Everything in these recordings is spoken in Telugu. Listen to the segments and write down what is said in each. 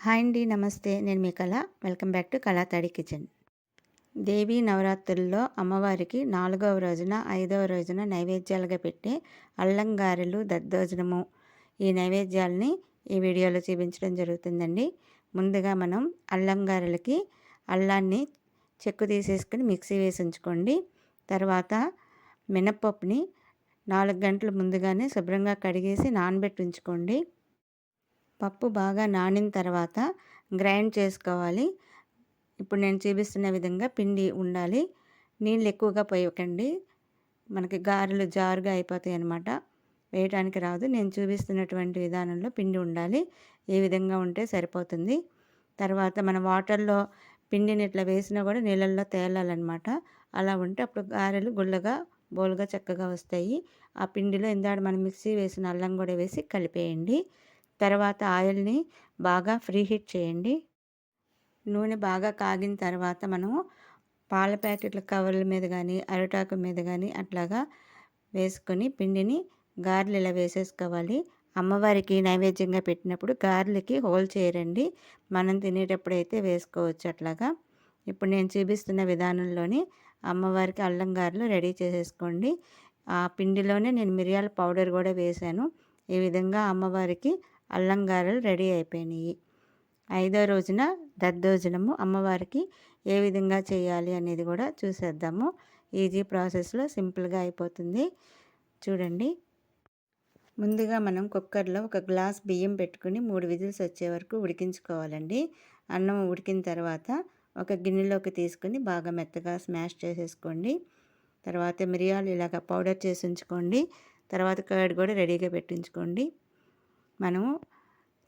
హాయ్ అండి నమస్తే. నేను మీ కళ. వెల్కమ్ బ్యాక్ టు కళా తడి కిచెన్. దేవీ నవరాత్రుల్లో అమ్మవారికి నాలుగవ రోజున ఐదవ రోజున నైవేద్యాలుగా పెట్టే అల్లం గారెలు దద్దోజనము ఈ నైవేద్యాలని ఈ వీడియోలో చూపించడం జరుగుతుందండి. ముందుగా మనం అల్లం గారెలకి అల్లాన్ని చెక్కు తీసేసుకుని మిక్సీ వేసి ఉంచుకోండి. తర్వాత మినప్పప్పుని నాలుగు గంటల ముందుగానే శుభ్రంగా కడిగేసి నానబెట్టి ఉంచుకోండి. పప్పు బాగా నానిన తర్వాత గ్రైండ్ చేసుకోవాలి. ఇప్పుడు నేను చూపిస్తున్న విధంగా పిండి ఉండాలి. నీళ్ళు ఎక్కువగా పోయకండి. మనకి గారెలు జారుగా అయిపోతాయి అన్నమాట. వేయడానికి రాదు. నేను చూపిస్తున్నటువంటి విధానంలో పిండి ఉండాలి. ఏ విధంగా ఉంటే సరిపోతుంది. తర్వాత మన వాటర్లో పిండిని ఇట్లా వేసినా కూడా నీళ్ళల్లో తేలాలన్నమాట. అలా ఉంటే అప్పుడు గారెలు గుళ్ళగా బోలుగా చక్కగా వస్తాయి. ఆ పిండిలో ఇందాడు మనం మిక్సీ వేసిన అల్లం కూడా వేసి కలిపేయండి. తర్వాత ఆయిల్ని బాగా ఫ్రీ హీట్ చేయండి. నూనె బాగా కాగిన తర్వాత మనము పాల ప్యాకెట్ల కవర్ల మీద కానీ అరిటాకు మీద కానీ అట్లాగా వేసుకొని పిండిని గారెలు ఇలా వేసేసుకోవాలి. అమ్మవారికి నైవేద్యంగా పెట్టినప్పుడు గారెలకి హోల్ చేయరండి. మనం తినేటప్పుడు అయితే వేసుకోవచ్చు అట్లాగా. ఇప్పుడు నేను చూపిస్తున్న విధానంలోని అమ్మవారికి అల్లం గారెలు రెడీ చేసేసుకోండి. ఆ పిండిలోనే నేను మిరియాల పౌడర్ కూడా వేశాను. ఈ విధంగా అమ్మవారికి అల్లం గారెలు రెడీ అయిపోయినాయి. ఐదో రోజున దద్దోజనము. అమ్మవారికి ఏ విధంగా చేయాలి అనేది కూడా చూసేద్దాము. ఈజీ ప్రాసెస్లో సింపుల్గా అయిపోతుంది. చూడండి. ముందుగా మనం కుక్కర్లో ఒక గ్లాస్ బియ్యం పెట్టుకుని మూడు విజిల్స్ వచ్చే వరకు ఉడికించుకోవాలండి. అన్నం ఉడికిన తర్వాత ఒక గిన్నెలోకి తీసుకుని బాగా మెత్తగా స్మాష్ చేసేసుకోండి. తర్వాత మిరియాలు ఇలాగ పౌడర్ చేసి ఉంచుకోండి. తర్వాత కర్డ్ కూడా రెడీగా పెట్టించుకోండి. మనము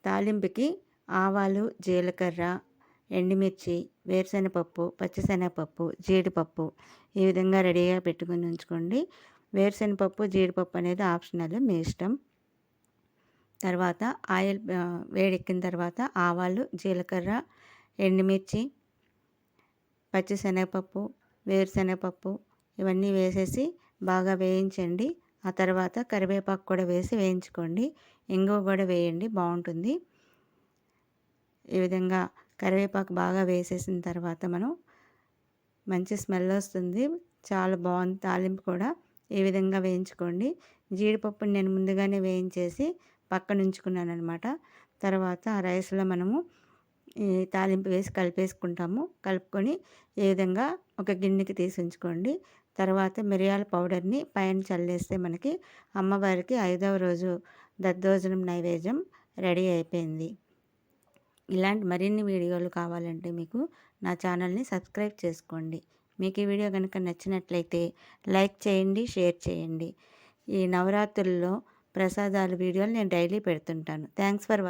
తాలింపుకి ఆవాలు జీలకర్ర ఎండుమిర్చి వేరుశనగపప్పు పచ్చిశనగపప్పు జీడిపప్పు ఈ విధంగా రెడీగా పెట్టుకుని ఉంచుకోండి. వేరుశనగపప్పు జీడిపప్పు అనేది ఆప్షనల్ మీ ఇష్టం. తర్వాత ఆయిల్ వేడెక్కిన తర్వాత ఆవాలు జీలకర్ర ఎండుమిర్చి పచ్చిశనగపప్పు వేరుశనగపప్పు ఇవన్నీ వేసేసి బాగా వేయించండి. ఆ తర్వాత కరివేపాకు కూడా వేసి వేయించుకోండి. ఇంగువ కూడా వేయండి బాగుంటుంది. ఈ విధంగా కరివేపాకు బాగా వేసేసిన తర్వాత మనం మంచి స్మెల్ వస్తుంది. చాలా బాగుంది తాలింపు కూడా. ఈ విధంగా వేయించుకోండి. జీడిపప్పుని నేను ముందుగానే వేయించేసి పక్కన ఉంచుకున్నాను అనమాట తర్వాత ఆ రైస్లో మనము ఈ తాలింపు వేసి కలిపేసుకుంటాము. కలుపుకొని ఈ విధంగా ఒక గిన్నెకి తీసి ఉంచుకోండి. తర్వాత మిరియాల పౌడర్ని పైన చల్లేస్తే మనకి అమ్మవారికి ఐదవ రోజు దద్దోజనం నైవేద్యం రెడీ అయిపోయింది. ఇలాంటి మరిన్ని వీడియోలు కావాలంటే మీకు నా ఛానల్ని సబ్స్క్రైబ్ చేసుకోండి. మీకు ఈ వీడియో కనుక నచ్చినట్లయితే లైక్ చేయండి షేర్ చేయండి. ఈ నవరాత్రుల్లో ప్రసాదాల వీడియోలు నేను డైలీ పెడుతుంటాను. Thanks for